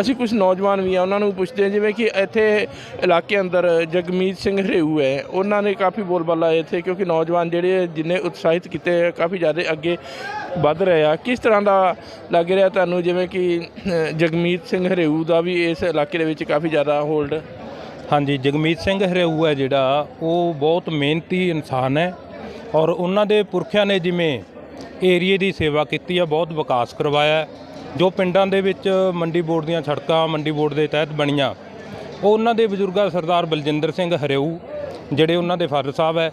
ਅਸੀਂ ਕੁਝ ਨੌਜਵਾਨ ਵੀ ਆ ਉਹਨਾਂ ਨੂੰ ਪੁੱਛਦੇ ਹਾਂ ਜਿਵੇਂ ਕਿ ਇੱਥੇ ਇਲਾਕੇ ਅੰਦਰ ਜਗਮੀਤ ਸਿੰਘ ਹਰੇਊ ਹੈ ਉਹਨਾਂ ਨੇ ਕਾਫੀ ਬੋਲਬਾਲਾ ਇੱਥੇ ਕਿਉਂਕਿ ਨੌਜਵਾਨ ਜਿਹੜੇ ਜਿੰਨੇ ਉਤਸ਼ਾਹਿਤ ਕੀਤੇ ਆ, ਕਾਫੀ ਜ਼ਿਆਦਾ ਅੱਗੇ ਵੱਧ ਰਹੇ ਆ। ਕਿਸ ਤਰ੍ਹਾਂ ਦਾ ਲੱਗ ਰਿਹਾ ਤੁਹਾਨੂੰ ਜਿਵੇਂ ਕਿ ਜਗਮੀਤ ਸਿੰਘ ਹਰੇਊ ਦਾ ਵੀ ਇਸ ਇਲਾਕੇ ਦੇ ਵਿੱਚ ਕਾਫੀ ਜ਼ਿਆਦਾ ਹੋਲਡ ਹਾਂਜੀ ਜਗਮੀਤ ਸਿੰਘ ਹਰੇਊ ਹੈ ਜਿਹੜਾ ਉਹ ਬਹੁਤ ਮਿਹਨਤੀ ਇਨਸਾਨ ਹੈ ਔਰ ਉਹਨਾਂ ਦੇ ਪੁਰਖਿਆਂ ਨੇ ਜਿਵੇਂ ਏਰੀਏ ਦੀ ਸੇਵਾ ਕੀਤੀ ਆ ਬਹੁਤ ਵਿਕਾਸ ਕਰਵਾਇਆ ਜੋ ਪਿੰਡਾਂ ਦੇ ਵਿੱਚ ਮੰਡੀ ਬੋਰਡ ਦੀਆਂ ਸੜਕਾਂ ਮੰਡੀ ਬੋਰਡ ਦੇ ਤਹਿਤ ਬਣੀਆਂ, ਉਹ ਉਹਨਾਂ ਦੇ ਬਜ਼ੁਰਗਾ ਸਰਦਾਰ ਬਲਜਿੰਦਰ ਸਿੰਘ ਹਰਿਆਊ ਜਿਹੜੇ ਉਹਨਾਂ ਦੇ ਫਾਦਰ ਸਾਹਿਬ ਹੈ,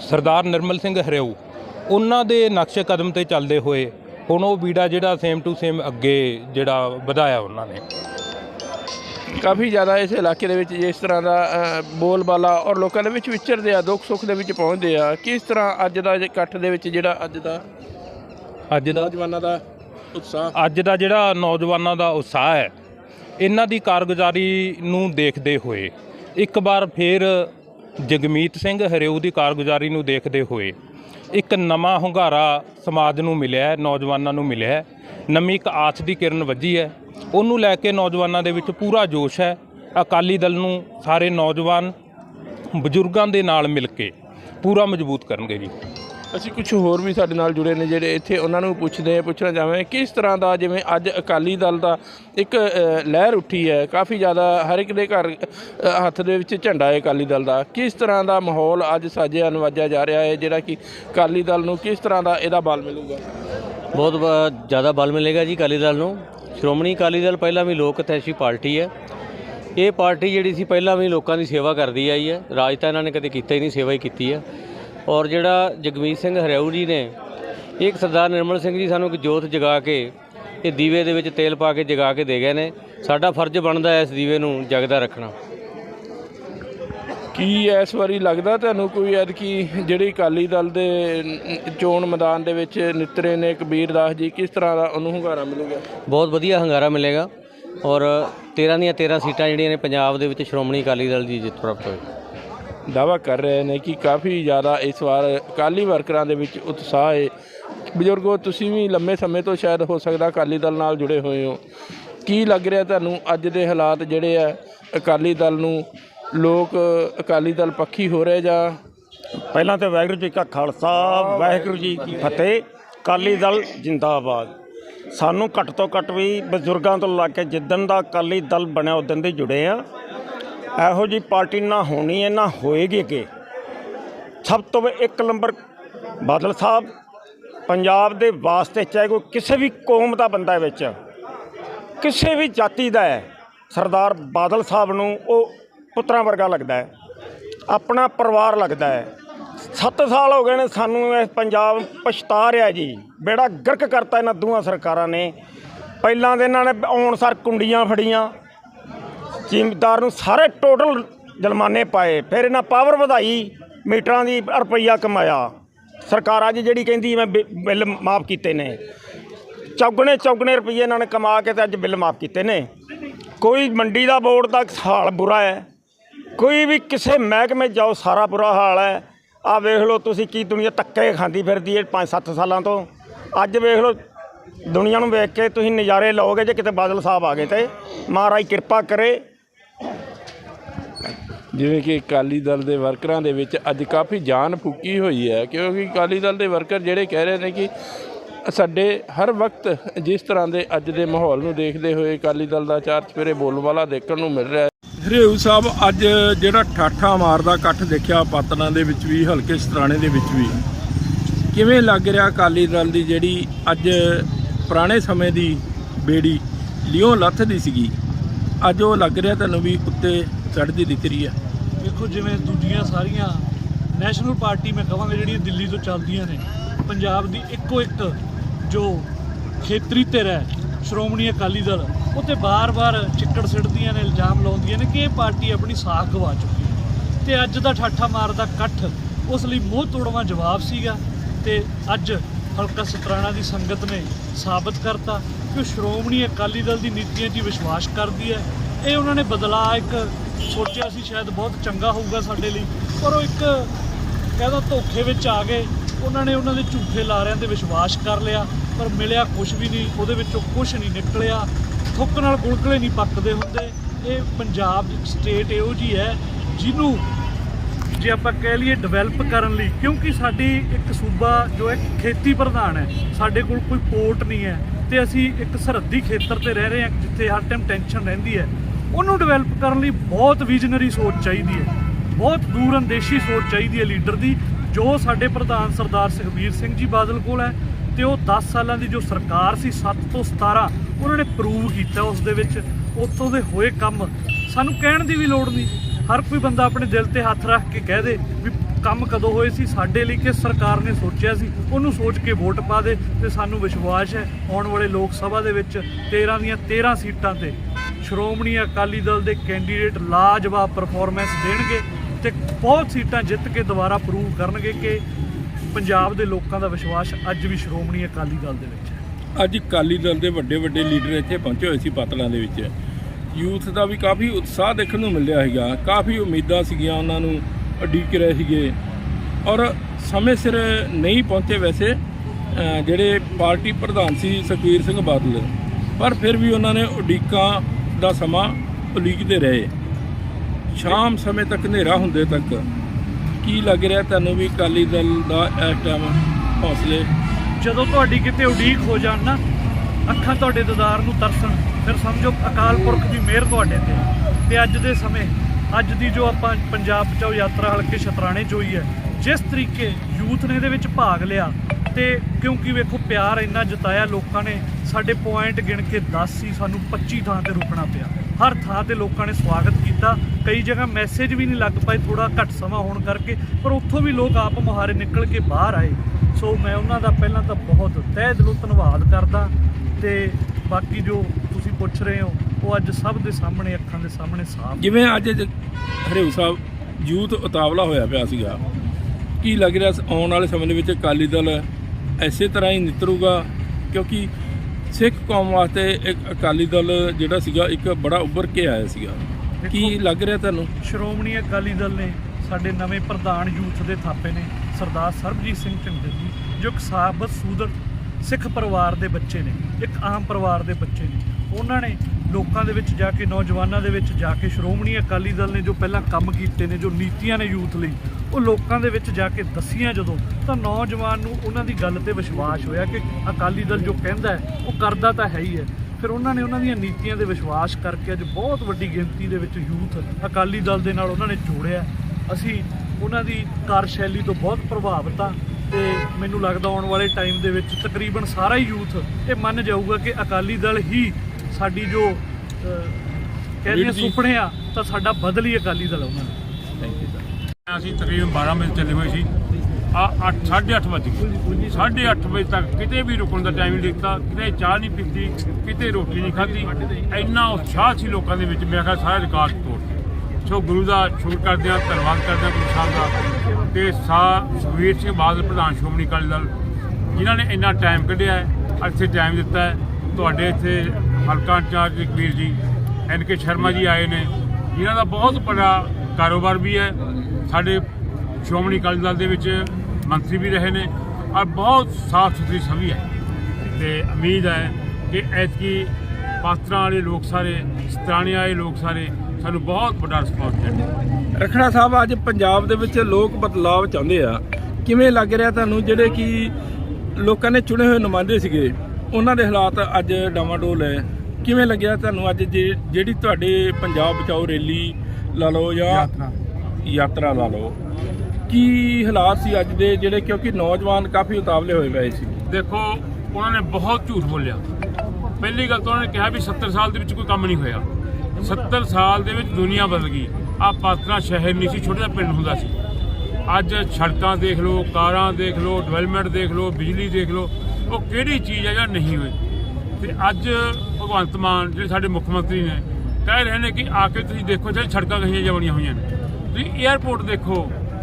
ਸਰਦਾਰ ਨਿਰਮਲ ਸਿੰਘ ਹਰਿਆਊ ਉਹਨਾਂ ਦੇ ਨਕਸ਼ੇ ਕਦਮ ਤੇ ਚੱਲਦੇ ਹੋਏ ਹੁਣ ਉਹ ਬੀੜਾ ਜਿਹੜਾ ਸੇਮ ਟੂ ਸੇਮ ਅੱਗੇ ਜਿਹੜਾ ਵਧਾਇਆ ਉਹਨਾਂ ਨੇ। ਕਾਫੀ ਜ਼ਿਆਦਾ ਇਸ ਇਲਾਕੇ ਦੇ ਵਿੱਚ ਇਸ ਤਰ੍ਹਾਂ ਦਾ ਬੋਲਬਾਲਾ ਔਰ ਲੋਕਾਂ ਦੇ ਵਿੱਚ ਵਿਚਰਦੇ ਆ, ਦੁੱਖ ਸੁੱਖ ਦੇ ਵਿੱਚ ਪਹੁੰਚਦੇ ਆ, ਕਿਸ ਤਰ੍ਹਾਂ ਅੱਜ ਦਾ ਇਕੱਠ ਦੇ ਵਿੱਚ ਜਿਹੜਾ ਅੱਜ ਦਾ ਅੱਜ ਦਾ ਨੌਜਵਾਨਾਂ ਦਾ ਉਤਸ਼ਾਹ? ਅੱਜ ਦਾ ਜਿਹੜਾ ਨੌਜਵਾਨਾਂ ਦਾ ਉਤਸ਼ਾਹ ਹੈ, ਇਹਨਾਂ ਦੀ ਕਾਰਗੁਜ਼ਾਰੀ ਨੂੰ ਦੇਖਦੇ ਹੋਏ, ਇੱਕ ਵਾਰ ਫਿਰ ਜਗਮੀਤ ਸਿੰਘ ਹਰਿਓ ਦੀ ਕਾਰਗੁਜ਼ਾਰੀ ਨੂੰ ਦੇਖਦੇ ਹੋਏ, ਇੱਕ ਨਵਾਂ ਹੁੰਗਾਰਾ ਸਮਾਜ ਨੂੰ ਮਿਲਿਆ ਹੈ, ਨੌਜਵਾਨਾਂ ਨੂੰ ਮਿਲਿਆ ਹੈ। ਨਵੀਂ ਇੱਕ ਆਸ ਦੀ ਕਿਰਨ ਵੱਜੀ ਹੈ। ਉਹਨੂੰ ਲੈ ਕੇ ਨੌਜਵਾਨਾਂ ਦੇ ਵਿੱਚ ਪੂਰਾ ਜੋਸ਼ ਹੈ। ਅਕਾਲੀ ਦਲ ਨੂੰ ਸਾਰੇ ਨੌਜਵਾਨ ਬਜ਼ੁਰਗਾਂ ਦੇ ਨਾਲ ਮਿਲ ਕੇ ਪੂਰਾ ਮਜ਼ਬੂਤ ਕਰਨਗੇ ਜੀ। ਅਸੀਂ ਕੁਝ ਹੋਰ ਵੀ ਸਾਡੇ ਨਾਲ ਜੁੜੇ ਨੇ ਜਿਹੜੇ ਇੱਥੇ ਉਹਨਾਂ ਨੂੰ ਪੁੱਛਦੇ ਆ ਪੁੱਛਣਾ ਚਾਹਾਂਗੇ। ਕਿਸ ਤਰ੍ਹਾਂ ਦਾ ਜਿਵੇਂ ਅੱਜ ਅਕਾਲੀ ਦਲ ਦਾ ਇੱਕ ਲਹਿਰ ਉੱਠੀ ਹੈ, ਕਾਫੀ ਜ਼ਿਆਦਾ ਹਰ ਇੱਕ ਦੇ ਘਰ ਹੱਥ ਦੇ ਵਿੱਚ ਝੰਡਾ ਹੈ ਅਕਾਲੀ ਦਲ ਦਾ। ਕਿਸ ਤਰ੍ਹਾਂ ਦਾ ਮਾਹੌਲ ਅੱਜ ਸਾਜਿਆ ਨਵਾਜਿਆ ਜਾ ਰਿਹਾ ਹੈ, ਜਿਹੜਾ ਕਿ ਅਕਾਲੀ ਦਲ ਨੂੰ ਕਿਸ ਤਰ੍ਹਾਂ ਦਾ ਇਹਦਾ ਬਲ ਮਿਲੂਗਾ? ਬਹੁਤ ਬ- ਜ਼ਿਆਦਾ ਬਲ ਮਿਲੇਗਾ ਜੀ ਅਕਾਲੀ ਦਲ ਨੂੰ। ਸ਼੍ਰੋਮਣੀ ਅਕਾਲੀ ਦਲ ਪਹਿਲਾਂ ਵੀ ਲੋਕ ਹਿਤੈਸ਼ੀ ਪਾਰਟੀ ਹੈ। ਇਹ ਪਾਰਟੀ ਜਿਹੜੀ ਸੀ, ਪਹਿਲਾਂ ਵੀ ਲੋਕਾਂ ਦੀ ਸੇਵਾ ਕਰਦੀ ਆਈ ਹੈ। ਰਾਜ ਤਾਂ ਇਹਨਾਂ ਨੇ ਕਦੇ ਕੀਤਾ ਹੀ ਨਹੀਂ, ਸੇਵਾ ਹੀ ਕੀਤੀ ਹੈ। ਔਰ ਜਿਹੜਾ ਜਗਮੀਤ ਸਿੰਘ ਹਰਿਆਊ ਜੀ ਨੇ ਇਹ ਇੱਕ ਸਰਦਾਰ ਨਿਰਮਲ ਸਿੰਘ ਜੀ ਸਾਨੂੰ ਇੱਕ ਜੋਤ ਜਗਾ ਕੇ ਇਹ ਦੀਵੇ ਦੇ ਵਿੱਚ ਤੇਲ ਪਾ ਕੇ ਜਗਾ ਕੇ ਦੇ ਗਏ ਨੇ। ਸਾਡਾ ਫਰਜ਼ ਬਣਦਾ ਹੈ ਇਸ ਦੀਵੇ ਨੂੰ ਜਗਦਾ ਰੱਖਣਾ। ਕੀ ਇਸ ਵਾਰੀ ਲੱਗਦਾ ਤੁਹਾਨੂੰ ਕੋਈ ਐਤਕੀ ਜਿਹੜੀ ਅਕਾਲੀ ਦਲ ਦੇ ਚੋਣ ਮੈਦਾਨ ਦੇ ਵਿੱਚ ਨਿਤਰੇ ਨੇ ਕਬੀਰ ਦਾਸ ਜੀ ਕਿਸ ਤਰ੍ਹਾਂ ਦਾ ਉਹਨੂੰ ਹੁੰਗਾਰਾ ਮਿਲੂਗਾ? ਬਹੁਤ ਵਧੀਆ ਹੰਗਾਰਾ ਮਿਲੇਗਾ। ਔਰ 13 ਦੀਆਂ 13 ਸੀਟਾਂ ਜਿਹੜੀਆਂ ਨੇ ਪੰਜਾਬ ਦੇ ਵਿੱਚ ਸ਼੍ਰੋਮਣੀ ਅਕਾਲੀ ਦਲ ਦੀ ਜਿੱਤ ਪ੍ਰਾਪਤ ਹੋਈ। ਦਾਵਾ ਕਰ ਰਹੇ ਨੇ ਕਿ ਕਾਫੀ ਜ਼ਿਆਦਾ ਇਸ ਵਾਰ ਅਕਾਲੀ ਵਰਕਰਾਂ ਦੇ ਵਿੱਚ ਉਤਸ਼ਾਹ ਹੈ। ਬਜ਼ੁਰਗੋ, ਤੁਸੀਂ ਵੀ ਲੰਮੇ ਸਮੇਂ ਤੋਂ ਸ਼ਾਇਦ ਹੋ ਸਕਦਾ ਅਕਾਲੀ ਦਲ ਨਾਲ ਜੁੜੇ ਹੋਏ ਹੋ। ਕੀ ਲੱਗ ਰਿਹਾ ਤੁਹਾਨੂੰ ਅੱਜ ਦੇ ਹਾਲਾਤ ਜਿਹੜੇ ਆ? ਅਕਾਲੀ ਦਲ ਨੂੰ ਲੋਕ, ਅਕਾਲੀ ਦਲ ਪੱਖੀ ਹੋ ਰਹੇ ਜਾਂ? ਪਹਿਲਾਂ ਤੇ ਵਾਹਿਗੁਰੂ ਜੀ ਕਾ ਖਾਲਸਾ, ਵਾਹਿਗੁਰੂ ਜੀ ਕੀ ਫਤਿਹ। ਅਕਾਲੀ ਦਲ ਜਿੰਦਾਬਾਦ। ਸਾਨੂੰ ਘੱਟ ਤੋਂ ਘੱਟ ਵੀ ਬਜ਼ੁਰਗਾਂ ਤੋਂ ਲੱਗ ਕੇ ਜਿੱਦਣ ਦਾ ਅਕਾਲੀ ਦਲ ਬਣਿਆ ਉਦੋਂ ਦੇ ਜੁੜੇ ਆ। ਇਹੋ ਜੀ ਪਾਰਟੀ ਨਾ ਹੋਣੀ ਹੈ, ਨਾ ਹੋਏਗੀ ਅੱਗੇ। ਸਭ ਤੋਂ ਇੱਕ ਨੰਬਰ ਬਾਦਲ ਸਾਹਿਬ, ਪੰਜਾਬ ਦੇ ਵਾਸਤੇ ਚਾਹੇ ਕੋਈ ਕਿਸੇ ਵੀ ਕੌਮ ਦਾ ਬੰਦਾ ਵਿੱਚ, ਕਿਸੇ ਵੀ ਜਾਤੀ ਦਾ ਹੈ, ਸਰਦਾਰ ਬਾਦਲ ਸਾਹਿਬ ਨੂੰ ਉਹ ਪੁੱਤਰਾਂ ਵਰਗਾ ਲੱਗਦਾ ਹੈ, ਆਪਣਾ ਪਰਿਵਾਰ ਲੱਗਦਾ ਹੈ। 7 ਸਾਲ ਹੋ ਗਏ ਨੇ ਸਾਨੂੰ ਇਹ ਪੰਜਾਬ ਪਛਤਾ ਰਿਹਾ ਜੀ, ਬੇੜਾ ਗਰਕ ਕਰਤਾ ਇਹਨਾਂ ਦੋਹਾਂ ਸਰਕਾਰਾਂ ਨੇ। ਪਹਿਲਾਂ ਦੇ ਇਹਨਾਂ ਨੇ ਆਉਣ ਸਰ ਕੁੰਡੀਆਂ ਫੜੀਆਂ ਜ਼ਿਮੀਦਾਰ ਨੂੰ ਸਾਰੇ ਟੋਟਲ ਜੁਰਮਾਨੇ ਪਾਏ। ਫਿਰ ਇਹਨਾਂ ਪਾਵਰ ਵਧਾਈ, ਮੀਟਰਾਂ ਦੀ ਰੁਪਈਆ ਕਮਾਇਆ। ਸਰਕਾਰ ਅੱਜ ਜਿਹੜੀ ਕਹਿੰਦੀ, ਮੈਂ ਬਿ- ਬਿੱਲ ਮਾਫ ਕੀਤੇ ਨੇ। ਚੌਗਣੇ ਚੌਗਣੇ ਰੁਪਈਏ ਇਹਨਾਂ ਨੇ ਕਮਾ ਕੇ ਤੇ ਅੱਜ ਬਿੱਲ ਮਾਫ ਕੀਤੇ ਨੇ। ਕੋਈ ਮੰਡੀ ਦਾ ਬੋਰਡ ਦਾ ਹਾਲ ਬੁਰਾ ਹੈ। ਕੋਈ ਵੀ ਕਿਸੇ ਮਹਿਕਮੇ ਜਾਓ, ਸਾਰਾ ਬੁਰਾ ਹਾਲ ਹੈ। ਆ ਵੇਖ ਲਓ ਤੁਸੀਂ ਕੀ ਦੁਨੀਆ ਧੱਕੇ ਖਾਂਦੀ ਫਿਰਦੀ ਹੈ 5-7 ਸਾਲਾਂ ਤੋਂ। ਅੱਜ ਵੇਖ ਲਓ, ਦੁਨੀਆ ਨੂੰ ਵੇਖ ਕੇ ਤੁਸੀਂ ਨਜ਼ਾਰੇ ਲਓਗੇ ਜੇ ਕਿਤੇ ਬਾਦਲ ਸਾਹਿਬ ਆ ਗਏ ਤੇ। ਮਹਾਰਾਜ ਕਿਰਪਾ ਕਰੇ। ਜਿਵੇਂ ਕਿ ਅਕਾਲੀ ਦਲ ਦੇ ਵਰਕਰਾਂ ਦੇ ਵਿੱਚ ਅੱਜ ਕਾਫੀ ਜਾਨ ਫੂਕੀ ਹੋਈ ਹੈ, ਕਿਉਂਕਿ ਅਕਾਲੀ ਦਲ ਦੇ ਵਰਕਰ ਜਿਹੜੇ ਕਹਿ ਰਹੇ ਨੇ ਕਿ ਸਾਡੇ ਹਰ ਵਕਤ ਜਿਸ ਤਰ੍ਹਾਂ ਦੇ ਅੱਜ ਦੇ ਮਾਹੌਲ ਨੂੰ ਦੇਖਦੇ ਹੋਏ ਅਕਾਲੀ ਦਲ ਦਾ ਚਾਰ ਚਫੇਰੇ ਬੋਲਣ ਵਾਲਾ ਦੇਖਣ ਨੂੰ ਮਿਲ ਰਿਹਾ ਹੈ। ਹਰੇਊ ਸਾਹਿਬ, ਅੱਜ ਜਿਹੜਾ ਠਾਠਾ ਮਾਰਦਾ ਇਕੱਠ ਦੇਖਿਆ ਪਾਤਨਾਂ ਦੇ ਵਿੱਚ ਵੀ, ਹਲਕੇ ਸਤਰਾਣੇ ਦੇ ਵਿੱਚ ਵੀ। ਕਿਵੇਂ ਲੱਗ ਰਿਹਾ ਅਕਾਲੀ ਦਲ ਦੀ ਜਿਹੜੀ ਅੱਜ ਪੁਰਾਣੇ ਸਮੇਂ ਦੀ ਬੇੜੀ, ਲਿਓ ਲੱਥਦੀ ਸੀਗੀ? ਅੱਜ ਉਹ ਲੱਗ ਰਿਹਾ ਤੁਹਾਨੂੰ ਵੀ ਉੱਤੇ ਚੜ੍ਹਦੀ ਦਿਖ ਰਹੀ ਹੈ? ਵੇਖੋ ਜਿਵੇਂ ਦੂਜੀਆਂ ਸਾਰੀਆਂ ਨੈਸ਼ਨਲ ਪਾਰਟੀ ਮੈਂ ਕਹਾਂਗਾ ਜਿਹੜੀਆਂ ਦਿੱਲੀ ਤੋਂ ਚੱਲਦੀਆਂ ਨੇ, ਪੰਜਾਬ ਦੀ ਇੱਕੋ ਇੱਕ ਜੋ ਖੇਤਰੀ ਧਿਰ ਹੈ, ਸ਼੍ਰੋਮਣੀ ਅਕਾਲੀ ਦਲ ਉੱਤੇ ਬਾਰ-ਬਾਰ ਚਿੱਕੜ ਸਿੱਟਦੀਆਂ ਨੇ, ਇਲਜ਼ਾਮ ਲਾਉਂਦੀਆਂ ਨੇ ਕਿ ਇਹ ਪਾਰਟੀ ਆਪਣੀ ਸਾਖ ਗਵਾ ਚੁੱਕੀ ਹੈ। ਤੇ ਅੱਜ ਦਾ ਠਾਠਾ ਮਾਰਦਾ ਇਕੱਠ, ਉਸ ਲਈ ਮੋਹ ਤੋੜਵਾਂ ਜਵਾਬ ਸੀਗਾ ਤੇ ਅੱਜ ਹਲਕਾ ਸਤਰਾਣਾ ਦੀ ਸੰਗਤ ਨੇ ਸਾਬਤ ਕਰਤਾ ਕਿ ਉਹ ਸ਼੍ਰੋਮਣੀ ਅਕਾਲੀ ਦਲ ਦੀ ਨੀਤੀਆਂ 'ਚ ਹੀ ਵਿਸ਼ਵਾਸ ਕਰਦੀ ਹੈ। ਇਹ ਉਹਨਾਂ ਨੇ ਬਦਲਾਅ ਇੱਕ ਸੋਚਿਆ ਸੀ ਸ਼ਾਇਦ ਬਹੁਤ ਚੰਗਾ ਹੋਊਗਾ ਸਾਡੇ ਲਈ, ਪਰ ਉਹ ਇੱਕ ਕਹਿੰਦਾ ਧੋਖੇ ਵਿੱਚ ਆ ਗਏ। ਉਹਨਾਂ ਨੇ ਉਹਨਾਂ ਦੇ ਝੂਠੇ ਲਾਰਿਆਂ ਤੇ ਵਿਸ਼ਵਾਸ ਕਰ ਲਿਆ, ਪਰ ਮਿਲਿਆ ਕੁਝ ਵੀ ਨਹੀਂ, ਉਹਦੇ ਵਿੱਚੋਂ ਕੁਝ ਨਹੀਂ ਨਿਕਲਿਆ। ਥੁੱਕ ਨਾਲ ਗੁਲਗਲੇ ਨਹੀਂ ਪੱਕਦੇ ਹੁੰਦੇ। ਇਹ ਪੰਜਾਬ ਸਟੇਟ ਇਹੋ ਜੀ ਹੈ, ਜਿਹਨੂੰ ਜੇ ਆਪਾਂ ਕਹਿ ਲਈਏ ਡਿਵੈਲਪ ਕਰਨ ਲਈ, ਕਿਉਂਕਿ ਸਾਡੀ ਇੱਕ ਸੂਬਾ ਜੋ ਹੈ ਖੇਤੀ ਪ੍ਰਧਾਨ ਹੈ, ਸਾਡੇ ਕੋਲ ਕੋਈ ਪੋਰਟ ਨਹੀਂ ਹੈ। ਤੇ ਅਸੀਂ ਇੱਕ ਸਰਹੱਦੀ ਖੇਤਰ ਤੇ ਰਹਿ ਰਹੇ ਹਾਂ, ਜਿੱਥੇ ਹਰ ਟਾਈਮ ਟੈਨਸ਼ਨ ਰਹਿੰਦੀ ਹੈ। ਉਹਨੂੰ ਡਿਵੈਲਪ ਕਰਨ ਲਈ ਬਹੁਤ ਵਿਜ਼ਨਰੀ ਸੋਚ ਚਾਹੀਦੀ ਹੈ। ਬਹੁਤ ਦੂਰ ਅੰਦੇਸ਼ੀ ਸੋਚ ਚਾਹੀਦੀ ਹੈ ਲੀਡਰ ਦੀ, ਜੋ ਸਾਡੇ ਪ੍ਰਧਾਨ ਸਰਦਾਰ ਸੁਖਬੀਰ ਸਿੰਘ ਜੀ ਬਾਦਲ ਕੋਲ ਹੈ ਤੇ ਉਹ 10 ਸਾਲਾਂ ਦੀ ਜੋ ਸਰਕਾਰ ਸੀ 7 ਤੋਂ 17 ਉਹਨਾਂ ਨੇ ਪ੍ਰੂਵ ਕੀਤਾ ਉਸ ਦੇ ਵਿੱਚ। ਉੱਥੋਂ ਦੇ ਹੋਏ ਕੰਮ, ਸਾਨੂੰ ਕਹਿਣ ਦੀ ਵੀ ਲੋੜ ਨਹੀਂ। ਹਰ ਕੋਈ ਬੰਦਾ ਆਪਣੇ ਦਿਲ ਤੇ ਹੱਥ ਰੱਖ ਕੇ ਕਹਿ ਦੇ ਵੀ ਕੰਮ ਕਦੋਂ ਹੋਏ ਸੀ, ਸਾਡੇ ਲਈ ਕਿ ਸਰਕਾਰ ਨੇ ਸੋਚਿਆ ਸੀ, ਉਹਨੂੰ ਸੋਚ ਕੇ ਵੋਟ ਪਾ ਦੇ ਤੇ ਸਾਨੂੰ ਵਿਸ਼ਵਾਸ ਹੈ ਆਉਣ ਵਾਲੇ ਲੋਕ ਸਭਾ ਦੇ ਵਿੱਚ 13 ਦੀਆਂ 13 ਸੀਟਾਂ ਤੇ। ਸ਼੍ਰੋਮਣੀ ਅਕਾਲੀ ਦਲ ਦੇ ਕੈਂਡੀਡੇਟ ਲਾਜਵਾਬ ਪਰਫਾਰਮੈਂਸ ਦੇਣਗੇ ਤੇ ਬਹੁਤ ਸੀਟਾਂ ਜਿੱਤ ਕੇ ਦੁਬਾਰਾ ਪ੍ਰੂਵ ਕਰਨਗੇ ਕਿ ਪੰਜਾਬ ਦੇ ਲੋਕਾਂ ਦਾ ਵਿਸ਼ਵਾਸ ਅੱਜ ਵੀ ਸ਼੍ਰੋਮਣੀ ਅਕਾਲੀ ਦਲ ਦੇ ਵਿੱਚ ਹੈ। ਅੱਜ ਅਕਾਲੀ ਦਲ ਦੇ ਵੱਡੇ ਵੱਡੇ ਲੀਡਰ ਇੱਥੇ ਪਹੁੰਚੇ ਹੋਏ ਸੀ ਪਾਤਲਾਂ ਦੇ ਵਿੱਚ। ਯੂਥ ਦਾ ਵੀ ਕਾਫੀ ਉਤਸ਼ਾਹ ਦੇਖਣ ਨੂੰ ਮਿਲਿਆ ਹੈਗਾ ਕਾਫੀ ਉਮੀਦਾਂ ਸੀਗੀਆਂ ਉਹਨਾਂ ਨੂੰ, ਉਡੀਕ ਰਹੇ ਸੀਗੇ। ਔਰ ਸਮੇਂ ਸਿਰ ਨਹੀਂ ਪਹੁੰਚੇ ਵੈਸੇ ਜਿਹੜੇ ਪਾਰਟੀ ਪ੍ਰਧਾਨ ਸੀ ਸੁਖਬੀਰ ਸਿੰਘ ਬਾਦਲ। ਪਰ ਫਿਰ ਵੀ ਉਹਨਾਂ ਨੇ ਉਡੀਕਾਂ ਦਾ ਸਮਾਂ ਉਲੀਕਦੇ ਰਹੇ ਸ਼ਾਮ ਸਮੇਂ ਤੱਕ ਹਨੇਰਾ ਹੁੰਦੇ ਤੱਕ ਕੀ ਲੱਗ ਰਿਹਾ ਤੁਹਾਨੂੰ ਵੀ ਅਕਾਲੀ ਦਲ ਦਾ ਇਸ ਟਾਈਮ ਹੌਸਲੇ ਜਦੋਂ ਤੁਹਾਡੀ ਕਿਤੇ ਉਡੀਕ ਹੋ ਜਾਣ ਨਾ, ਅੱਖਾਂ ਤੁਹਾਡੇ ਦੀਦਾਰ ਨੂੰ ਤਰਸਣ, ਫਿਰ ਸਮਝੋ ਅਕਾਲ ਪੁਰਖ ਦੀ ਮਿਹਰ ਤੁਹਾਡੇ ਤੇ ਹੈ। ਤੇ ਅੱਜ ਦੇ ਸਮੇਂ, ਅੱਜ ਦੀ ਜੋ ਆਪਾਂ ਪੰਜਾਬ ਬਚਾਓ ਯਾਤਰਾ ਹਲਕੇ ਸ਼ਤਰਾਣੇ ਚ ਹੋਈ ਹੈ, ਜਿਸ ਤਰੀਕੇ ਯੂਥ ਨੇ ਇਹਦੇ ਵਿੱਚ ਭਾਗ ਲਿਆ ਤੇ ਕਿਉਂਕਿ ਵੇਖੋ ਪਿਆਰ ਇੰਨਾ ਜਤਾਇਆ ਲੋਕਾਂ ਨੇ, ਸਾਡੇ ਪੁਆਇੰਟ ਗਿਣ ਕੇ 10 ਸੀ, ਸਾਨੂੰ 25 ਥਾਂ ਤੇ ਰੁਕਣਾ ਪਿਆ। ਹਰ ਥਾਂ ਤੇ ਲੋਕਾਂ ਨੇ ਸਵਾਗਤ ਕੀਤਾ। ਕਈ ਜਗ੍ਹਾ ਮੈਸੇਜ ਵੀ ਨਹੀਂ ਲੱਗ ਪਾਏ ਥੋੜਾ ਘੱਟ ਸਮਾਂ ਹੋਣ ਕਰਕੇ, ਪਰ ਉੱਥੋਂ ਵੀ ਲੋਕ ਆਪ ਮੁਹਾਰੇ ਨਿਕਲ ਕੇ ਬਾਹਰ ਆਏ। ਸੋ ਮੈਂ ਉਹਨਾਂ ਦਾ ਪਹਿਲਾਂ ਤਾਂ ਬਹੁਤ ਤਹਿ ਦਿਲੋਂ ਧੰਨਵਾਦ ਕਰਦਾ ਤੇ ਬਾਕੀ ਜੋ ਤੁਸੀਂ ਪੁੱਛ ਰਹੇ ਹੋ, ਉਹ ਅੱਜ ਸਭ ਦੇ ਸਾਹਮਣੇ, ਅੱਖਾਂ ਦੇ ਸਾਹਮਣੇ ਸਾਫ਼ ਜਿਵੇਂ ਅੱਜ ਜ- ਸਾਹਿਬ, ਯੂਥ ਉਤਾਵਲਾ ਹੋਇਆ ਪਿਆ ਸੀਗਾ। ਕੀ ਲੱਗ ਰਿਹਾ ਆਉਣ ਵਾਲੇ ਸਮੇਂ ਦੇ ਵਿੱਚ ਅਕਾਲੀ ਦਲ ਐਸੇ ਤਰ੍ਹਾਂ ਹੀ ਨਿਤਰੂਗਾ ਕਿਉਂਕਿ ਸਿੱਖ ਕੌਮ ਵਾਸਤੇ ਇੱਕ ਅਕਾਲੀ ਦਲ ਜਿਹੜਾ ਸੀਗਾ ਇੱਕ ਬੜਾ ਉੱਭਰ ਕੇ ਆਇਆ ਸੀਗਾ। ਕੀ ਲੱਗ ਰਿਹਾ ਤੁਹਾਨੂੰ? ਸ਼੍ਰੋਮਣੀ ਅਕਾਲੀ ਦਲ ਨੇ ਸਾਡੇ ਨਵੇਂ ਪ੍ਰਧਾਨ ਯੂਥ ਦੇ ਥਾਪੇ ਨੇ ਸਰਦਾਰ ਸਰਬਜੀਤ ਸਿੰਘ ਢਿੰਗਰ ਜੀ ਜੋ ਇੱਕ ਸਾਬਤ ਸੂਦਰ ਸਿੱਖ ਪਰਿਵਾਰ ਦੇ ਬੱਚੇ ਨੇ ਇੱਕ ਆਮ ਪਰਿਵਾਰ ਦੇ ਬੱਚੇ ਨੇ। ਉਹਨਾਂ ਨੇ ਲੋਕਾਂ ਦੇ ਵਿੱਚ ਜਾ ਕੇ ਨੌਜਵਾਨਾਂ ਦੇ ਵਿੱਚ ਜਾ ਕੇ ਸ਼੍ਰੋਮਣੀ ਅਕਾਲੀ ਦਲ ਨੇ ਜੋ ਪਹਿਲਾਂ ਕੰਮ ਕੀਤੇ ਨੇ ਜੋ ਨੀਤੀਆਂ ਨੇ ਯੂਥ ਲਈ ਉਹ ਲੋਕਾਂ ਦੇ ਵਿੱਚ ਜਾ ਕੇ ਦੱਸੀਆਂ ਜਦੋਂ ਤਾਂ ਨੌਜਵਾਨ ਨੂੰ ਉਹਨਾਂ ਦੀ ਗੱਲ ਤੇ ਵਿਸ਼ਵਾਸ ਹੋਇਆ ਕਿ ਅਕਾਲੀ ਦਲ ਜੋ ਕਹਿੰਦਾ ਹੈ ਉਹ ਕਰਦਾ ਤਾਂ ਹੈ ਹੀ ਹੈ। ਫਿਰ ਉਹਨਾਂ ਨੇ ਉਹਨਾਂ ਦੀਆਂ ਨੀਤੀਆਂ ਤੇ ਵਿਸ਼ਵਾਸ ਕਰਕੇ ਅੱਜ ਬਹੁਤ ਵੱਡੀ ਗਿਣਤੀ ਦੇ ਵਿੱਚ ਯੂਥ ਅਕਾਲੀ ਦਲ ਦੇ ਨਾਲ ਉਹਨਾਂ ਨੇ ਜੋੜਿਆ। ਅਸੀਂ ਉਹਨਾਂ ਦੀ ਕਾਰਜਸ਼ੈਲੀ ਤੋਂ ਬਹੁਤ ਪ੍ਰਭਾਵਿਤ ਹਾਂ ਤੇ ਮੈਨੂੰ ਲੱਗਦਾ ਆਉਣ ਵਾਲੇ ਟਾਈਮ ਦੇ ਵਿੱਚ ਤਕਰੀਬਨ ਸਾਰਾ ਹੀ ਯੂਥ ਇਹ ਮੰਨ ਜਾਊਗਾ ਕਿ ਅਕਾਲੀ ਦਲ ਹੀ ਸਾਡੀ ਜੋ ਅਹ, ਕਹਿ ਲਈਏ ਲੀਡ ਦੀ- ਸੁਪਨੇ ਆ ਤਾਂ ਸਾਡਾ ਬਦਲ ਹੀ ਅਕਾਲੀ ਦਲ ਉਹਨਾਂ ਦਾ। ਥੈਂਕ ਯੂ ਅਸੀਂ ਤਕਰੀਬਨ 12 ਵਜੇ ਚੱਲੇ ਹੋਏ ਸੀ। ਆ 8 8:30 ਵਜੇ ਗਏ। 8:30 ਵਜੇ ਤੱਕ ਕਿਤੇ ਵੀ ਰੁਕਣ ਦਾ ਟਾਈਮ ਨਹੀਂ ਦਿੱਤਾ, ਕਿਤੇ ਚਾਹ ਨਹੀਂ ਪੀਤੀ, ਕਿਤੇ ਰੋਟੀ ਨਹੀਂ ਖਾਧੀ। ਇੰਨਾ ਉਤਸ਼ਾਹ ਸੀ ਲੋਕਾਂ ਦੇ ਵਿੱਚ, ਮੈਂ ਕਿਹਾ ਸਾਰਾ ਰਿਕਾਰਡ ਤੋੜ ਸੋ ਗੁਰੂ ਦਾ ਸ਼ੁਕਰ ਕਰਦੇ ਹਾਂ, ਧੰਨਵਾਦ ਕਰਦੇ ਹਾਂ ਗੁਰੂ ਸਾਹਿਬ ਦਾ। ਤੇ ਸਾ ਸੁਖਬੀਰ ਸਿੰਘ ਬਾਦਲ, ਪ੍ਰਧਾਨ ਸ਼੍ਰੋਮਣੀ ਅਕਾਲੀ ਦਲ, ਜਿਨ੍ਹਾਂ ਨੇ ਇੰਨਾ ਟਾਈਮ ਕੱਢਿਆ ਇੱਥੇ ਟਾਈਮ ਦਿੱਤਾ ਹੈ। ਤੁਹਾਡੇ ਇੱਥੇ ਹਲਕਾ ਇੰਚਾਰਜ ਜਗਵੀਰ ਜੀ, ਐਨ ਕੇ ਸ਼ਰਮਾ ਜੀ ਆਏ ਨੇ, ਜਿਨ੍ਹਾਂ ਦਾ ਬਹੁਤ ਬੜਾ ਕਾਰੋਬਾਰ ਵੀ ਹੈ। ਸਾਡੇ ਸ਼੍ਰੋਮਣੀ ਅਕਾਲੀ ਦਲ ਦੇ ਵਿੱਚ ਮੰਤਰੀ ਵੀ ਰਹੇ ਨੇ। ਔਰ ਬਹੁਤ ਸਾਫ਼ ਸੁਥਰੀ ਸਭੀ ਹੈ ਤੇ ਉਮੀਦ ਹੈ ਕਿ ਐਤਕੀ ਪਾਤਰਾਂ ਵਾਲੇ ਲੋਕ ਸਾਰੇ ਸਤਾਣੇ ਵਾਲੇ ਲੋਕ ਸਾਰੇ ਸਾਨੂੰ ਬਹੁਤ ਵੱਡਾ ਰਿਸਪੌਂਸ ਦੇਣਗੇ। ਰਖੜਾ ਸਾਹਿਬ ਅੱਜ ਪੰਜਾਬ ਦੇ ਵਿੱਚ ਲੋਕ ਬਦਲਾਵ ਚਾਹੁੰਦੇ ਆ। ਕਿਵੇਂ ਲੱਗ ਰਿਹਾ ਤੁਹਾਨੂੰ? ਜਿਹੜੇ ਕਿ ਲੋਕਾਂ ਨੇ ਚੁਣੇ ਹੋਏ ਨੁਮਾਇੰਦੇ ਸੀਗੇ ਉਹਨਾਂ ਦੇ ਹਾਲਾਤ ਅੱਜ ਡਾਵਾਡੋਲ ਹੈ। ਕਿਵੇਂ ਲੱਗਿਆ ਤੁਹਾਨੂੰ ਅੱਜ ਜੇ- ਜਿਹੜੀ ਤੁਹਾਡੇ ਪੰਜਾਬ ਬਚਾਓ ਰੈਲੀ ਲਾ ਲਓ ਜਾਂ ਯਾਤਰਾ ਲਾ ਲਓ। ਕੀ ਹਾਲਾਤ ਸੀ ਅੱਜ ਦੇ ਜਿਹੜੇ ਕਿਉਂਕਿ ਨੌਜਵਾਨ ਕਾਫੀ ਉਤਾਵਲੇ ਹੋਏ ਪਏ ਸੀ? ਦੇਖੋ, ਉਹਨਾਂ ਨੇ ਬਹੁਤ ਝੂਠ ਬੋਲਿਆ। ਪਹਿਲੀ ਗੱਲ ਤਾਂ ਉਹਨਾਂ ਨੇ ਕਿਹਾ ਵੀ 70 ਸਾਲ ਦੇ ਵਿੱਚ ਕੋਈ ਕੰਮ ਨਹੀਂ ਹੋਇਆ। 70 ਸਾਲ ਦੇ ਵਿੱਚ ਦੁਨੀਆ ਬਦਲ ਗਈ। ਆ ਪਾਤਰਾ ਸ਼ਹਿਰ ਨਹੀਂ ਸੀ, ਛੋਟਾ ਜਿਹਾ ਪਿੰਡ ਹੁੰਦਾ ਸੀ। ਅੱਜ ਸੜਕਾਂ ਦੇਖ ਲਓ, ਕਾਰਾਂ ਦੇਖ ਲਓ ਡਿਵੈਲਪਮੈਂਟ ਦੇਖ ਲਓ, ਬਿਜਲੀ ਦੇਖ ਲਓ, ਉਹ ਕਿਹੜੀ ਚੀਜ਼ ਹੈ ਜਾਂ ਨਹੀਂ ਹੋਈ ਤੇ ਅੱਜ ਭਗਵੰਤ ਮਾਨ, ਜਿਹੜੇ ਸਾਡੇ ਮੁੱਖ ਮੰਤਰੀ ਨੇ, ਕਹਿ ਰਹੇ ਨੇ ਕਿ ਆ ਕੇ ਤੁਸੀਂ ਦੇਖੋ ਜਿਹੜੇ ਸੜਕਾਂ ਕਹੀਆਂ ਜਿਹੀਆਂ ਬਣੀਆਂ ਹੋਈਆਂ ਨੇ। ਤੁਸੀਂ 에ਅਰਪੋਰਟ ਦੇਖੋ,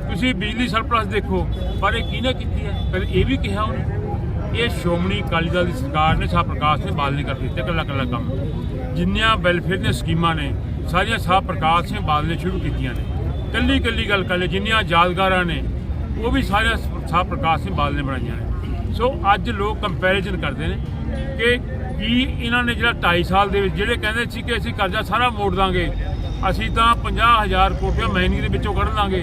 ਤੁਸੀਂ ਬਿਜਲੀ ਸਰਪਲਸ ਦੇਖੋ, ਪਰ ਇਹ ਕਿਹਨੇ ਕੀਤੀ ਹੈ? ਕਦੇ ਇਹ ਵੀ ਕਿਹਾ ਉਹਨੇ? ਇਹ ਸ਼੍ਰੋਮਣੀ ਅਕਾਲੀ ਦਲ ਦੀ ਸਰਕਾਰ ਨੇ, ਸਾਹ ਪ੍ਰਕਾਸ਼ ਨੇ ਬਾਦਲ ਨੇ ਕਰ ਦਿੱਤੇ ਕੱਲਾ ਕੱਲਾ ਕੰਮ। ਜਿੰਨੀਆਂ ਵੈਲਫੇਅਰ ਦੀਆਂ ਸਕੀਮਾਂ ਨੇ, ਸਾਰੀਆਂ ਸਾਹ ਪ੍ਰਕਾਸ਼ ਸਿੰਘ ਬਾਦਲ ਨੇ ਸ਼ੁਰੂ ਕੀਤੀਆਂ ਨੇ। ਕੱਲੀ ਕੱਲੀ ਗੱਲ ਕਰ ਲੈ, ਜਿੰਨੀਆਂ ਯਾਦਗਾਰਾਂ ਨੇ, ਉਹ ਵੀ ਸਾਰੀਆਂ ਸਾਹ ਪ੍ਰਕਾਸ਼ ਸਿੰਘ ਬਾਦਲ ਨੇ ਬਣਾਈਆਂ ਨੇ। ਸੋ ਅੱਜ ਲੋਕ ਕੰਪੈਰੀਜ਼ਨ ਕਰਦੇ ਨੇ ਕਿ ਕੀ ਇਹਨਾਂ ਨੇ ਜਿਹੜਾ 2.5 ਸਾਲ ਦੇ ਵਿੱਚ, ਜਿਹੜੇ ਕਹਿੰਦੇ ਸੀ ਕਿ ਅਸੀਂ ਕਰਜ਼ਾ ਸਾਰਾ ਮੋੜ ਦਾਂਗੇ ਅਸੀਂ ਤਾਂ 50000 ਕਰੋੜ ਰੁਪਏ ਮਹੀਨੇ ਦੇ ਵਿੱਚੋਂ ਕੱਢ ਲਾਂਗੇ।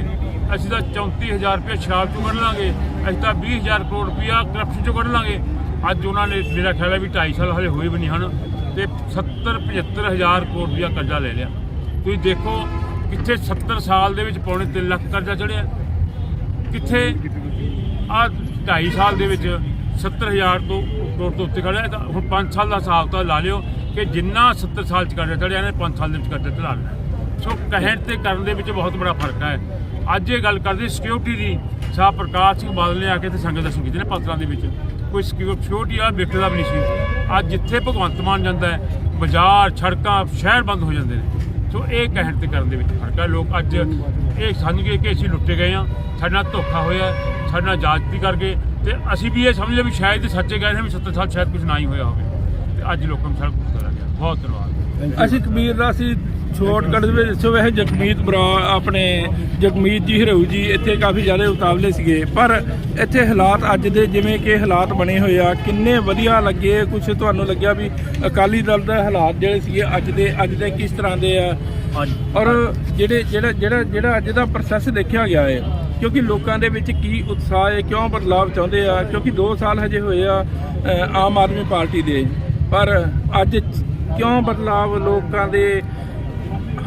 ਅਸੀਂ ਤਾਂ 34000 ਰੁਪਏ ਸ਼ਰਾਬ ਚੋਂ ਕੱਢ ਲਾਂਗੇ। ਅਸੀਂ ਤਾਂ 20000 ਕਰੋੜ ਰੁਪਇਆ ਕਰਪਸ਼ਨ ਚੋਂ ਕੱਢ ਲਾਂਗੇ। ਅੱਜ ਉਹਨਾਂ ਨੇ ਮੇਰਾ ਖਿਆਲ ਹੈ ਵੀ 2.5 ਸਾਲ ਹਲੇ ਹੋਏ ਵੀ ਨਹੀਂ ਹਨ ਤੇ 70 75000 ਕਰੋੜ ਰੁਪਇਆ ਕਰਜ਼ਾ ਲੈ ਲਿਆ। ਤੁਸੀਂ ਦੇਖੋ ਕਿੱਥੇ 70 ਸਾਲ ਦੇ ਵਿੱਚ ਪੌਣੇ 3 ਲੱਖ ਕਰਜ਼ਾ ਚੜਿਆ। ਕਿੱਥੇ ਆ 2.5 ਸਾਲ ਦੇ ਵਿੱਚ 70000 ਤੋਂ ਕਰੋੜ ਤੋਂ ਉੱਤੇ ਖੜਿਆ ਤਾਂ ਹੁਣ 5 ਸਾਲ ਦਾ ਹਿਸਾਬ ਤਾਂ ਲਾ ਲਿਓ ਕਿ ਜਿੰਨਾ 70 ਸਾਲ ਚ ਕਰਜ਼ਾ ਚੜਿਆ ਨੇ 5 ਸਾਲ ਦੇ ਵਿੱਚ ਕਰਜ਼ਾ ਚੜਾ ਲੈਣਾ ਸੋ ਕਹਿਣ ਤੇ ਕਰਨ ਦੇ ਵਿੱਚ ਬਹੁਤ ਬੜਾ ਫ਼ਰਕ ਹੈ। ਅੱਜ ਇਹ ਗੱਲ ਕਰਦੇ ਸਿਕਿਉਰਿਟੀ ਦੀ ਸਾਹ ਪ੍ਰਕਾਸ਼ ਸਿੰਘ ਬਾਦਲ ਨੇ ਆ ਕੇ ਤੇ ਸੰਗਤ ਦਰਸ਼ਨ ਕੀਤੇ ਨੇ ਪਾਤਰਾਂ ਦੇ ਵਿੱਚ। ਕੋਈ ਸਿਕਿਉਰਿਟੀ ਵਾਲਾ ਵੇਖਦਾ ਵੀ ਨਹੀਂ ਸੀ। ਅੱਜ ਜਿੱਥੇ ਭਗਵੰਤ ਮਾਨ ਜਾਂਦਾ ਹੈ, ਬਾਜ਼ਾਰ, ਸੜਕਾਂ, ਸ਼ਹਿਰ ਬੰਦ ਹੋ ਜਾਂਦੇ ਨੇ। ਸੋ ਇਹ ਕਹਿਣ ਤੇ ਕਰਨ ਦੇ ਵਿੱਚ ਫ਼ਰਕ ਹੈ। ਲੋਕ ਅੱਜ ਇਹ ਸਮਝ ਗਏ ਕਿ ਅਸੀਂ ਲੁੱਟੇ ਗਏ ਆ ਸਾਡੇ ਨਾਲ ਧੋਖਾ ਹੋਇਆ ਸਾਡੇ ਨਾਲ ਜਾਜਤੀ ਕਰਕੇ ਗਏ। ਤੇ ਅਸੀਂ ਵੀ ਇਹ ਸਮਝ ਲਿਆ ਵੀ ਸ਼ਾਇਦ ਇਹ ਸੱਚੇ ਗਏ ਨੇ ਵੀ 70 ਸਾਲ ਸ਼ਾਇਦ ਕੁਝ ਨਾ ਹੀ ਹੋਇਆ ਹੋਵੇ। ਤੇ ਅੱਜ ਲੋਕਾਂ ਨੂੰ ਸਾਰਾ ਕੁਝ ਪਤਾ ਲੱਗਿਆ ਬਹੁਤ ਧੰਨਵਾਦ। ਅਸੀਂ ਕਬੀਰ ਦਾ ਅਸੀਂ ਸ਼ਾਰਟਕਟ ਦੇ ਵਿੱਚ ਵੈਸੇ ਜਗਮੀਤ ਬਰਾ ਆਪਣੇ ਜਗਮੀਤ ਜੀ ਹਰਊ ਜੀ ਇੱਥੇ ਕਾਫੀ ਜ਼ਿਆਦਾ ਉਤਾਵਲੇ ਸੀਗੇ ਪਰ ਇੱਥੇ ਹਾਲਾਤ ਅੱਜ ਦੇ ਜਿਵੇਂ ਕਿ ਹਾਲਾਤ ਬਣੇ ਹੋਏ ਆ ਕਿੰਨੇ ਵਧੀਆ ਲੱਗੇ ਕੁਝ ਤੁਹਾਨੂੰ ਲੱਗਿਆ ਵੀ ਅਕਾਲੀ ਦਲ ਦਾ ਹਾਲਾਤ ਜਿਹੜੇ ਸੀਗੇ ਅੱਜ ਦੇ ਅੱਜ ਦੇ ਕਿਸ ਤਰ੍ਹਾਂ ਦੇ ਆ? ਔਰ ਜਿਹੜੇ ਜਿਹੜਾ ਜਿਹੜਾ ਜਿਹੜਾ ਅੱਜ ਦਾ ਪ੍ਰੋਸੈਸ ਦੇਖਿਆ ਗਿਆ ਹੈ ਕਿਉਂਕਿ ਲੋਕਾਂ ਦੇ ਵਿੱਚ ਕੀ ਉਤਸ਼ਾਹ ਹੈ ਕਿਉਂ ਬਦਲਾਵ ਚਾਹੁੰਦੇ ਆ ਕਿਉਂਕਿ 2 ਸਾਲ ਹਜੇ ਹੋਏ ਆ ਆਮ ਆਦਮੀ ਪਾਰਟੀ ਦੇ ਪਰ ਅੱਜ ਕਿਉਂ ਬਦਲਾਵ ਲੋਕਾਂ ਦੇ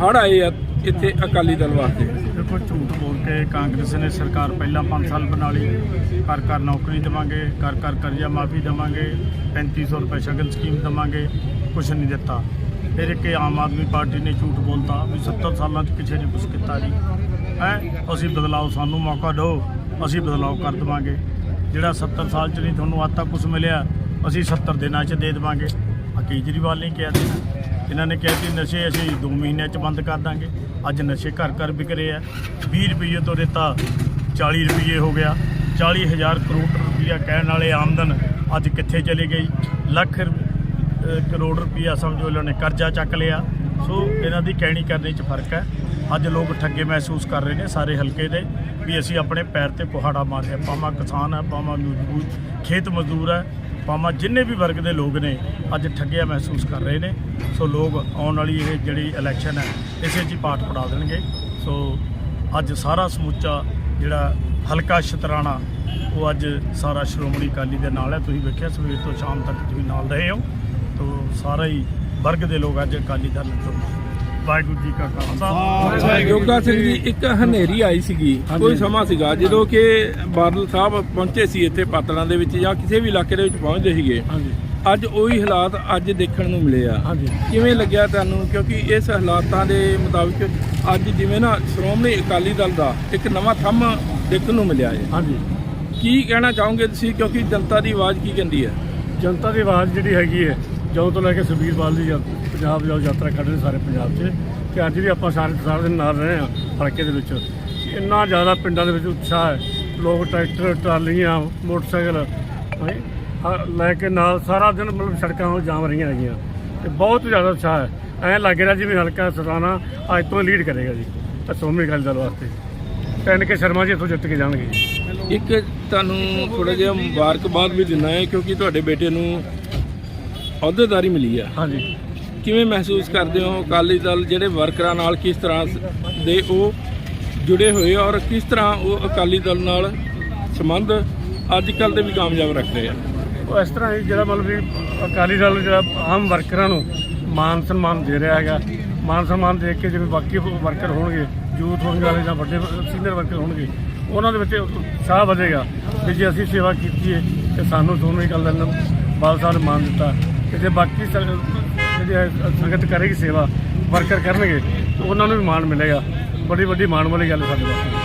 ਹੜ ਆਏ ਆ ਇੱਥੇ ਅਕਾਲੀ ਦਲ ਵਾਸਤੇ। ਦੇਖੋ, ਝੂਠ ਬੋਲ ਕੇ ਕਾਂਗਰਸ ਨੇ ਸਰਕਾਰ ਪਹਿਲਾਂ 5 ਸਾਲ ਬਣਾ ਲਈ। ਘਰ ਘਰ ਨੌਕਰੀ ਦੇਵਾਂਗੇ, ਘਰ ਘਰ ਕਰਜ਼ਾ ਮਾਫੀ ਦੇਵਾਂਗੇ 3500 ਰੁਪਏ ਸ਼ਗਨ ਸਕੀਮ ਦੇਵਾਂਗੇ ਕੁਝ ਨਹੀਂ ਦਿੱਤਾ। ਫਿਰ ਇੱਕ ਆਮ ਆਦਮੀ ਪਾਰਟੀ ਨੇ ਝੂਠ ਬੋਲਤਾ ਵੀ 70 ਸਾਲਾਂ 'ਚ ਕਿਸੇ ਨੇ ਕੁਝ ਕੀਤਾ ਨਹੀਂ। ਹੈ? ਅਸੀਂ ਬਦਲਾਓ, ਸਾਨੂੰ ਮੌਕਾ ਦਿਓ, ਅਸੀਂ ਬਦਲਾਓ ਕਰ ਦੇਵਾਂਗੇ। ਜਿਹੜਾ 70 ਸਾਲ 'ਚ ਨਹੀਂ ਤੁਹਾਨੂੰ ਅੱਜ ਤੱਕ ਕੁਝ ਮਿਲਿਆ, ਅਸੀਂ 70 ਦਿਨਾਂ 'ਚ ਦੇ ਦੇਵਾਂਗੇ। ਆ ਕੇਜਰੀਵਾਲ ਨੇ ਕਿਹਾ ਸੀ। ਇਹਨਾਂ ਨੇ ਕਿਹਾ ਕਿ ਨਸ਼ੇ ਅਸੀਂ 2 ਮਹੀਨਿਆਂ 'ਚ ਬੰਦ ਕਰ ਦਾਂਗੇ। ਅੱਜ ਨਸ਼ੇ ਘਰ ਘਰ ਵਿਕ ਰਹੇ ਆ। 20 ਰੁਪਏ ਤੋਂ ਰੇਤਾ 40 ਰੁਪਏ ਹੋ ਗਿਆ। 40000 ਕਰੋੜ ਰੁਪਇਆ ਕਹਿਣ ਵਾਲੇ ਆਮਦਨ ਅੱਜ ਕਿੱਥੇ ਚਲੀ ਗਈ? ਲੱਖ ਕਰੋੜ ਰੁਪਇਆ ਸਮਝੋ ਇਹਨਾਂ ਨੇ ਕਰਜ਼ਾ ਚੱਕ ਲਿਆ। ਸੋ ਇਹਨਾਂ ਦੀ ਕਹਿਣੀ ਕਰਨੀ 'ਚ ਫ਼ਰਕ ਹੈ। ਅੱਜ ਲੋਕ ਠੱਗੇ ਮਹਿਸੂਸ ਕਰ ਰਹੇ ਨੇ ਸਾਰੇ ਹਲਕੇ ਦੇ ਵੀ ਅਸੀਂ ਆਪਣੇ ਪੈਰ ਤੇ ਕੁਹਾੜਾ ਮਾਰਿਆ ਪਾਵਾਂ ਕਿਸਾਨ ਹੈ, ਪਾਵਾਂ ਮਜ਼ਦੂਰ, ਖੇਤ ਮਜ਼ਦੂਰ ਹੈ। ਪਾਵਾਂ ਜਿੰਨੇ ਵੀ ਵਰਗ ਦੇ ਲੋਕ ਨੇ ਅੱਜ ਠੱਗਿਆ ਮਹਿਸੂਸ ਕਰ ਰਹੇ ਨੇ। ਸੋ ਲੋਕ ਆਉਣ ਵਾਲੀ ਇਹ ਜਿਹੜੀ ਇਲੈਕਸ਼ਨ ਹੈ, ਇਸੇ 'ਚ ਹੀ ਪਾਠ ਪੜਾ ਦੇਣਗੇ। ਸੋ ਅੱਜ ਸਾਰਾ ਸਮੁੱਚਾ ਜਿਹੜਾ ਹਲਕਾ ਸ਼ਤਰਾਣਾ, ਉਹ ਅੱਜ ਸਾਰਾ ਸ਼੍ਰੋਮਣੀ ਅਕਾਲੀ ਦੇ ਨਾਲ ਹੈ। ਤੁਸੀਂ ਵੇਖਿਆ ਸਵੇਰ ਤੋਂ ਸ਼ਾਮ ਤੱਕ ਤੁਸੀਂ ਨਾਲ ਰਹੇ ਹੋ। ਤੋ ਸਾਰਾ ਹੀ ਵਰਗ ਦੇ ਲੋਕ ਅੱਜ ਅਕਾਲੀ ਦਲ ਤੋਂ ਵਾਹਿਗੁਰੂ ਜੀ ਕਾ ਖਾਲਸਾ। ਸਿੰਘ ਜੀ ਇੱਕ ਹਨੇਰੀ ਆਈ ਸੀਗੀ। ਕੋਈ ਸਮਾਂ ਸੀਗਾ ਜਦੋਂ ਕਿ ਬਾਦਲ ਸਾਹਿਬ ਪਹੁੰਚੇ ਸੀ ਇੱਥੇ ਪਾਤੜਾਂ ਦੇ ਵਿੱਚ ਜਾਂ ਕਿਸੇ ਵੀ ਇਲਾਕੇ ਦੇ ਵਿੱਚ ਪਹੁੰਚਦੇ ਸੀਗੇ। ਅੱਜ ਉਹੀ ਹਾਲਾਤ ਅੱਜ ਦੇਖਣ ਨੂੰ ਮਿਲੇ ਆ। ਕਿਵੇਂ ਲੱਗਿਆ ਤੁਹਾਨੂੰ? ਕਿਉਂਕਿ ਇਸ ਹਾਲਾਤਾਂ ਦੇ ਮੁਤਾਬਿਕ ਅੱਜ ਜਿਵੇਂ ਨਾ ਸ਼੍ਰੋਮਣੀ ਅਕਾਲੀ ਦਲ ਦਾ ਇੱਕ ਨਵਾਂ ਥੰਮ ਦੇਖਣ ਨੂੰ ਮਿਲਿਆ ਹੈ। ਹਾਂਜੀ। ਕੀ ਕਹਿਣਾ ਚਾਹੋਗੇ ਤੁਸੀਂ? ਕਿਉਂਕਿ ਜਨਤਾ ਦੀ ਆਵਾਜ਼ ਕੀ ਕਹਿੰਦੀ ਹੈ? ਜਨਤਾ ਦੀ ਆਵਾਜ਼ ਜਿਹੜੀ ਹੈਗੀ ਹੈ ਜਦੋਂ ਤੋਂ ਲੈ ਕੇ ਸੁਖਬੀਰ ਬਾਦਲ ਦੀ ਯਾ- ਪੰਜਾਬ ਜਾਓ ਯਾਤਰਾ ਕੱਢ ਰਹੇ ਸਾਰੇ ਪੰਜਾਬ 'ਚ ਤੇ ਅੱਜ ਵੀ ਆਪਾਂ ਸਾਰੇ ਸਾਰੇ ਦਿਨ ਨਾਲ ਰਹੇ ਹਾਂ ਹਲਕੇ ਦੇ ਵਿੱਚ। ਇੰਨਾ ਜ਼ਿਆਦਾ ਪਿੰਡਾਂ ਦੇ ਵਿੱਚ ਉਤਸ਼ਾਹ ਹੈ। ਲੋਕ ਟਰੈਕਟਰ ਟਰਾਲੀਆਂ ਮੋਟਰਸਾਈਕਲ ਹੈਂ, ਹ- ਲੈ ਕੇ ਨਾਲ ਸਾਰਾ ਦਿਨ ਮਤਲਬ ਸੜਕਾਂ ਉਹ ਜਾਮ ਰਹੀਆਂ ਹੈਗੀਆਂ। ਤੇ ਬਹੁਤ ਜ਼ਿਆਦਾ ਉਤਸ਼ਾਹ ਹੈ। ਐਂ ਲੱਗ ਰਿਹਾ ਜਿਵੇਂ ਹਲਕਾ ਸਰਾਣਾ ਅੱਜ ਤੋਂ ਲੀਡ ਕਰੇਗਾ ਜੀ। ਸ਼੍ਰੋਮਣੀ ਅਕਾਲੀ ਦਲ ਵਾਸਤੇ। ਟੈਨ ਕੇ ਸ਼ਰਮਾ ਜੀ ਇੱਥੋਂ ਜਿੱਤ ਕੇ ਜਾਣਗੇ ਜੀ। ਇੱਕ ਤੁਹਾਨੂੰ ਥੋੜਾ ਜਿਹਾ ਮੁਬਾਰਕਬਾਦ ਵੀ ਦਿੰਨਾ ਹੈ ਕਿਉਂਕਿ ਤੁਹਾਡੇ ਬੇਟੇ ਨੂੰ ਅਹੁਦੇਦਾਰੀ ਮਿਲੀ ਆ। ਹਾਂਜੀ। ਕਿਵੇਂ ਮਹਿਸੂਸ ਕਰਦੇ ਹੋ ਅਕਾਲੀ ਦਲ ਜਿਹੜੇ ਵਰਕਰਾਂ ਨਾਲ ਕਿਸ ਤਰ੍ਹਾਂ ਦੇ ਉਹ ਜੁੜੇ ਹੋਏ ਔਰ ਕਿਸ ਤਰ੍ਹਾਂ ਉਹ ਅਕਾਲੀ ਦਲ ਨਾਲ ਸੰਬੰਧ ਅੱਜ ਕੱਲ ਦੇ ਵੀ ਕਾਮਯਾਬ ਰੱਖਦੇ ਆ? ਉਹ ਇਸ ਤਰ੍ਹਾਂ ਹੀ ਜਿਹੜਾ ਮਤਲਬ ਵੀ ਅਕਾਲੀ ਦਲ ਜਿਹੜਾ ਆਮ ਵਰਕਰਾਂ ਨੂੰ ਮਾਨ ਸਨਮਾਨ ਦੇ ਰਿਹਾ ਹੈਗਾ। ਮਾਨ ਸਨਮਾਨ ਦੇ ਕੇ ਜਿਵੇਂ ਬਾਕੀ ਵਰਕਰ ਹੋਣਗੇ, ਯੂਥ ਹੋਣ ਵਾਲੇ ਜਾਂ ਵੱਡੇ ਸੀਨੀਅਰ ਵਰਕਰ ਹੋਣਗੇ, ਉਹਨਾਂ ਦੇ ਵਿੱਚ ਉਤਸ਼ਾਹ ਵਧੇਗਾ ਵੀ ਜੇ ਅਸੀਂ ਸੇਵਾ ਕੀਤੀ ਹੈ ਤੇ ਸਾਨੂੰ ਸੋਨੂੰ ਗੱਲ ਦਾ ਬਾਲ ਸਾਹਿਬ ਮਾਨ ਦਿੱਤਾ। ਤੇ ਜੇ ਬਾਕੀ ਜਿਹੜੀ ਸੰਗਤ ਕਰੇਗੀ ਸੇਵਾ ਵਰਕਰ ਕਰਨਗੇ ਤਾਂ ਉਹਨਾਂ ਨੂੰ ਵੀ ਮਾਣ ਮਿਲੇਗਾ। ਬੜੀ ਵੱਡੀ ਮਾਣ ਵਾਲੀ ਗੱਲ ਹੈ ਸਾਡੇ। ਵਾਸਤੇ